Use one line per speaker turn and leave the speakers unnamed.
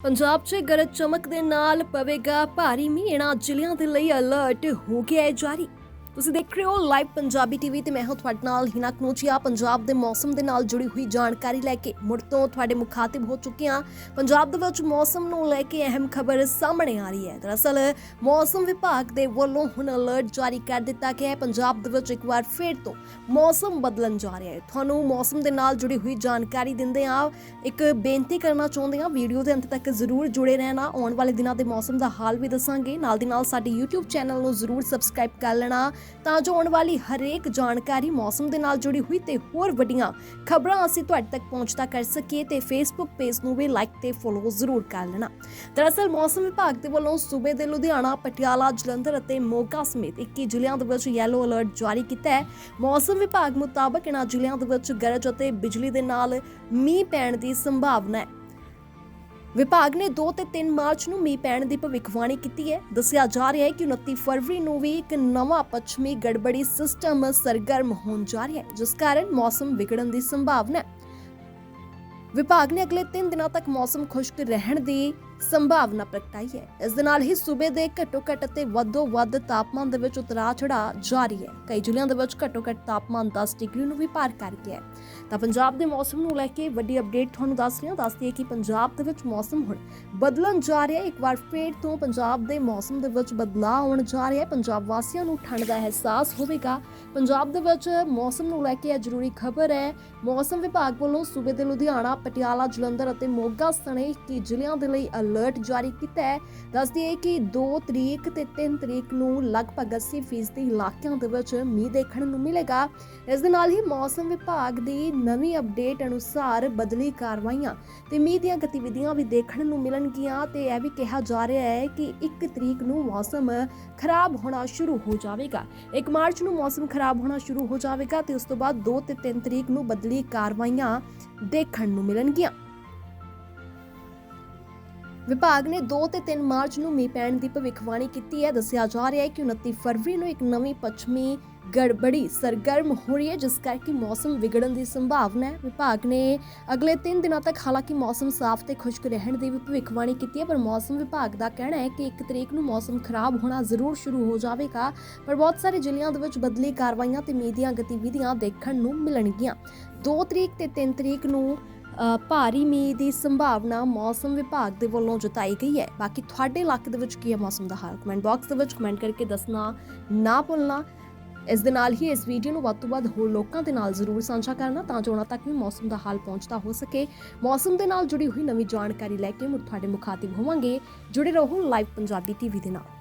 ਪੰਜਾਬ 'ਚ ਗਰਜ ਚਮਕ ਦੇ ਨਾਲ ਪਵੇਗਾ ਭਾਰੀ ਮੀਂਹ, ਇਹਨਾਂ ਜ਼ਿਲ੍ਹਿਆਂ ਦੇ ਲਈ ਅਲਰਟ ਹੋ ਗਿਆ ਹੈ ਜਾਰੀ। ਤੁਸੀਂ ਦੇਖ ਰਹੇ ਹੋ ਲਾਈਵ ਪੰਜਾਬੀ ਟੀਵੀ ਤੇ ਮੈਂ ਹਾਂ ਤੁਹਾਡੇ ਨਾਲ ਹਿਨਾ ਕਨੋਚੀਆ ਪੰਜਾਬ ਦੇ ਮੌਸਮ ਦੇ ਨਾਲ ਜੁੜੀ ਹੋਈ ਜਾਣਕਾਰੀ ਲੈ ਕੇ ਮੁੜ ਤੋਂ ਤੁਹਾਡੇ ਮੁਖਾਤਿਬ ਹੋ ਚੁੱਕੇ ਹਾਂ। ਪੰਜਾਬ ਦੇ ਵਿੱਚ ਮੌਸਮ ਨੂੰ ਲੈ ਕੇ ਅਹਿਮ ਖਬਰ ਸਾਹਮਣੇ ਆ ਰਹੀ ਹੈ। ਦਰਅਸਲ, ਮੌਸਮ ਵਿਭਾਗ ਦੇ ਵੱਲੋਂ ਹੁਣ ਅਲਰਟ ਜਾਰੀ ਕਰ ਦਿੱਤਾ ਗਿਆ ਹੈ। ਪੰਜਾਬ ਦੇ ਵਿੱਚ ਇੱਕ ਵਾਰ ਫੇਰ ਤੋਂ ਮੌਸਮ ਬਦਲਣ ਜਾ ਰਿਹਾ ਹੈ। ਤੁਹਾਨੂੰ ਮੌਸਮ ਦੇ ਨਾਲ ਜੁੜੀ ਹੋਈ ਜਾਣਕਾਰੀ ਦਿੰਦੇ ਹਾਂ। ਇੱਕ ਬੇਨਤੀ ਕਰਨਾ ਚਾਹੁੰਦੇ ਹਾਂ, ਵੀਡੀਓ ਦੇ ਅੰਤ ਤੱਕ ਜ਼ਰੂਰ ਜੁੜੇ ਰਹਿਣਾ। ਆਉਣ ਵਾਲੇ ਦਿਨਾਂ ਦੇ ਮੌਸਮ ਦਾ ਹਾਲ ਵੀ ਦੱਸਾਂਗੇ। ਨਾਲ ਦੀ ਨਾਲ ਸਾਡੇ YouTube ਚੈਨਲ ਨੂੰ ਜ਼ਰੂਰ ਸਬਸਕ੍ਰਾਈਬ ਕਰ ਲੈਣਾ। ਤਾਂ ਜੋ ਆਉਣ ਵਾਲੀ ਹਰੇਕ ਜਾਣਕਾਰੀ ਮੌਸਮ ਦੇ ਨਾਲ ਜੁੜੀ ਹੋਈ ਤੇ ਹੋਰ ਵੱਡੀਆਂ ਖਬਰਾਂ ਅਸੀਂ ਤੁਹਾਡੇ ਤੱਕ ਪਹੁੰਚਦਾ ਕਰ ਸਕੀਏ ਤੇ ਫੇਸਬੁੱਕ ਪੇਜ ਨੂੰ ਵੀ ਲਾਈਕ ਤੇ ਫੋਲੋ ਜ਼ਰੂਰ ਕਰ ਲੈਣਾ। ਦਰਅਸਲ ਮੌਸਮ ਵਿਭਾਗ ਦੇ ਵੱਲੋਂ ਸੂਬੇ ਦੇ ਲੁਧਿਆਣਾ, ਪਟਿਆਲਾ, ਜਲੰਧਰ ਅਤੇ ਮੋਗਾ ਸਮੇਤ 21 ਜ਼ਿਲ੍ਹਿਆਂ ਦੇ ਵਿੱਚ ਯੈਲੋ ਅਲਰਟ ਜਾਰੀ ਕੀਤਾ ਹੈ। ਮੌਸਮ ਵਿਭਾਗ ਮੁਤਾਬਕ ਇਹਨਾਂ ਜ਼ਿਲ੍ਹਿਆਂ ਦੇ ਵਿੱਚ ਗਰਜ ਅਤੇ ਬਿਜਲੀ ਦੇ ਨਾਲ ਮੀਂਹ ਪੈਣ ਦੀ ਸੰਭਾਵਨਾ ਹੈ। ਵਿਭਾਗ ਨੇ 2 ਤੇ 3 ਮਾਰਚ ਨੂੰ ਮੀਂਹ ਪੈਣ ਦੀ ਭਵਿੱਖਬਾਣੀ ਕੀਤੀ ਹੈ। ਦੱਸਿਆ ਜਾ ਰਿਹਾ ਹੈ ਕਿ 29 ਫਰਵਰੀ ਨੂੰ ਵੀ ਇੱਕ ਨਵਾਂ ਪੱਛਮੀ ਗੜਬੜੀ ਸਿਸਟਮ ਸਰਗਰਮ ਹੋਣ ਜਾ ਰਿਹਾ ਹੈ, ਜਿਸ ਕਾਰਨ ਮੌਸਮ ਵਿਗੜਨ ਦੀ ਸੰਭਾਵਨਾ ਹੈ। ਵਿਭਾਗ ਨੇ ਅਗਲੇ 3 ਦਿਨਾਂ ਤੱਕ ਮੌਸਮ ਖੁਸ਼ਕ ਰਹਿਣ ਦੀ ਸੰਭਾਵਨਾ ਪ੍ਰਗਟਾਈ ਹੈ। ਇਸ ਦੇ ਨਾਲ ਹੀ ਸੂਬੇ ਦੇ ਘੱਟੋ ਘੱਟ ਅਤੇ ਵੱਧੋ ਵੱਧ ਤਾਪਮਾਨ ਦੇ ਵਿੱਚ ਉਤਰਾਅ ਚੜਾਅ ਜਾਰੀ ਹੈ। ਕਈ ਜ਼ਿਲ੍ਹਿਆਂ ਦੇ ਵਿੱਚ ਘੱਟੋ ਘੱਟ ਤਾਪਮਾਨ 10 ਡਿਗਰੀ ਨੂੰ ਵੀ ਪਾਰ ਕਰ ਗਿਆ ਹੈ। ਤਾਂ ਪੰਜਾਬ ਦੇ ਮੌਸਮ ਨੂੰ ਲੈ ਕੇ ਵੱਡੀ ਅਪਡੇਟ ਤੁਹਾਨੂੰ ਦੱਸ ਰਹੀ ਹਾਂ। ਦੱਸਦੀ ਹੈ ਕਿ ਪੰਜਾਬ ਦੇ ਵਿੱਚ ਮੌਸਮ ਹੁਣ ਬਦਲਣ ਜਾ ਰਿਹਾ ਹੈ। ਇੱਕ ਵਾਰ ਫੇਰ ਤੋਂ ਪੰਜਾਬ ਦੇ ਮੌਸਮ ਦੇ ਵਿੱਚ ਬਦਲਾਅ ਆਉਣ ਜਾ ਰਿਹਾ ਹੈ। ਪੰਜਾਬ ਵਾਸੀਆਂ ਨੂੰ ਠੰਡ ਦਾ ਅਹਿਸਾਸ ਹੋਵੇਗਾ। ਪੰਜਾਬ ਦੇ ਵਿੱਚ ਮੌਸਮ ਨੂੰ ਲੈ ਕੇ ਇਹ ਜ਼ਰੂਰੀ ਖਬਰ ਹੈ। ਮੌਸਮ ਵਿਭਾਗ ਵੱਲੋਂ ਸੂਬੇ ਦੇ ਲੁਧਿਆਣਾ, ਪਟਿਆਲਾ, ਜਲੰਧਰ ਅਤੇ ਮੋਗਾ ਸਣੇ 21 ਜ਼ਿਲ੍ਹਿਆਂ ਦੇ ਲਈ ਅਲਰਟ ਜਾਰੀ ਕੀਤਾ ਹੈ। ਦੱਸਦੀ ਹੈ ਕਿ 2 ਤਰੀਕ ਤੇ 3 ਤਰੀਕ ਨੂੰ ਲਗਭਗ 80% ਦੇ ਇਲਾਕਿਆਂ ਦੇ ਵਿੱਚ ਮੀਂਹ ਦੇਖਣ ਨੂੰ ਮਿਲੇਗਾ। ਇਸ ਦੇ ਨਾਲ ਹੀ ਮੌਸਮ ਵਿਭਾਗ ਦੀ ਨਵੀਂ ਅਪਡੇਟ ਅਨੁਸਾਰ ਬਦਲੀ ਕਾਰਵਾਈਆਂ ਤੇ ਮੀਂਹ ਦੀਆਂ ਗਤੀਵਿਧੀਆਂ ਵੀ ਦੇਖਣ ਨੂੰ ਮਿਲਣਗੀਆਂ ਤੇ ਇਹ ਵੀ ਕਿਹਾ ਜਾ ਰਿਹਾ ਹੈ ਕਿ 1 ਤਰੀਕ ਨੂੰ ਮੌਸਮ ਖਰਾਬ ਹੋਣਾ ਸ਼ੁਰੂ ਹੋ ਜਾਵੇਗਾ। 1 ਮਾਰਚ ਨੂੰ ਮੌਸਮ ਖਰਾਬ ਹੋਣਾ ਸ਼ੁਰੂ ਹੋ ਜਾਵੇਗਾ ਤੇ ਉਸ ਤੋਂ ਬਾਅਦ 2 ਤੇ 3 ਤਰੀਕ ਨੂੰ ਬਦਲੀ ਕਾਰਵਾਈਆਂ ਦੇਖਣ ਨੂੰ ਮਿਲਣਗੀਆਂ। ਵਿਭਾਗ ਨੇ 2 ਤੇ 3 ਮਾਰਚ ਨੂੰ ਮੀਂਹ ਪੈਣ ਦੀ ਭਵਿੱਖਬਾਣੀ ਕੀਤੀ ਹੈ। ਦੱਸਿਆ ਜਾ ਰਿਹਾ ਹੈ ਕਿ 29 ਫਰਵਰੀ ਨੂੰ ਇੱਕ ਨਵੀਂ ਪੱਛਮੀ ਗੜਬੜੀ ਸਰਗਰਮ ਹੋ ਰਹੀ ਹੈ, ਜਿਸ ਕਰਕੇ ਮੌਸਮ ਵਿਗੜਨ ਦੀ ਸੰਭਾਵਨਾ ਹੈ। ਵਿਭਾਗ ਨੇ ਅਗਲੇ 3 ਦਿਨਾਂ ਤੱਕ ਹਾਲਾਂਕਿ ਮੌਸਮ ਸਾਫ਼ ਤੇ ਖੁਸ਼ਕ ਰਹਿਣ ਦੀ ਵੀ ਭਵਿੱਖਬਾਣੀ ਕੀਤੀ ਹੈ, ਪਰ ਮੌਸਮ ਵਿਭਾਗ ਦਾ ਕਹਿਣਾ ਹੈ ਕਿ 1 ਤਰੀਕ ਨੂੰ ਮੌਸਮ ਖਰਾਬ ਹੋਣਾ ਜ਼ਰੂਰ ਸ਼ੁਰੂ ਹੋ ਜਾਵੇਗਾ, ਪਰ ਬਹੁਤ ਸਾਰੇ ਜ਼ਿਲ੍ਹਿਆਂ ਦੇ ਵਿੱਚ ਬਦਲੀ ਕਾਰਵਾਈਆਂ ਤੇ ਮੀਂਹ ਦੀਆਂ ਗਤੀਵਿਧੀਆਂ ਦੇਖਣ ਨੂੰ ਮਿਲਣਗੀਆਂ। 2 ਤਰੀਕ ਤੇ 3 ਤਰੀਕ ਨੂੰ ਭਾਰੀ ਮੀਂਹ ਦੀ ਸੰਭਾਵਨਾ ਮੌਸਮ ਵਿਭਾਗ ਦੇ ਵੱਲੋਂ ਜਤਾਈ ਗਈ ਹੈ। ਬਾਕੀ ਤੁਹਾਡੇ ਇਲਾਕੇ ਦੇ ਵਿੱਚ ਕੀ ਹੈ ਮੌਸਮ ਦਾ ਹਾਲ? ਕਮੈਂਟ ਬਾਕਸ ਦੇ ਵਿੱਚ ਕਮੈਂਟ ਕਰਕੇ ਦੱਸਣਾ ਨਾ ਭੁੱਲਣਾ। ਇਸ ਦੇ ਨਾਲ ਹੀ ਇਸ ਵੀਡੀਓ ਨੂੰ ਵੱਧ ਤੋਂ ਵੱਧ ਹੋਰ ਲੋਕਾਂ ਦੇ ਨਾਲ ਜ਼ਰੂਰ ਸਾਂਝਾ ਕਰਨਾ ਤਾਂ ਜੋ ਉਹਨਾਂ ਤੱਕ ਵੀ ਮੌਸਮ ਦਾ ਹਾਲ ਪਹੁੰਚਦਾ ਹੋ ਸਕੇ। ਮੌਸਮ ਦੇ ਨਾਲ ਜੁੜੀ ਹੋਈ ਨਵੀਂ ਜਾਣਕਾਰੀ ਲੈ ਕੇ ਮੁੜ ਤੁਹਾਡੇ ਮੁਖਾਤਿਬ ਹੋਵਾਂਗੇ। ਜੁੜੇ ਰਹੋ ਲਾਈਵ ਪੰਜਾਬੀ ਟੀਵੀ ਦੇ ਨਾਲ।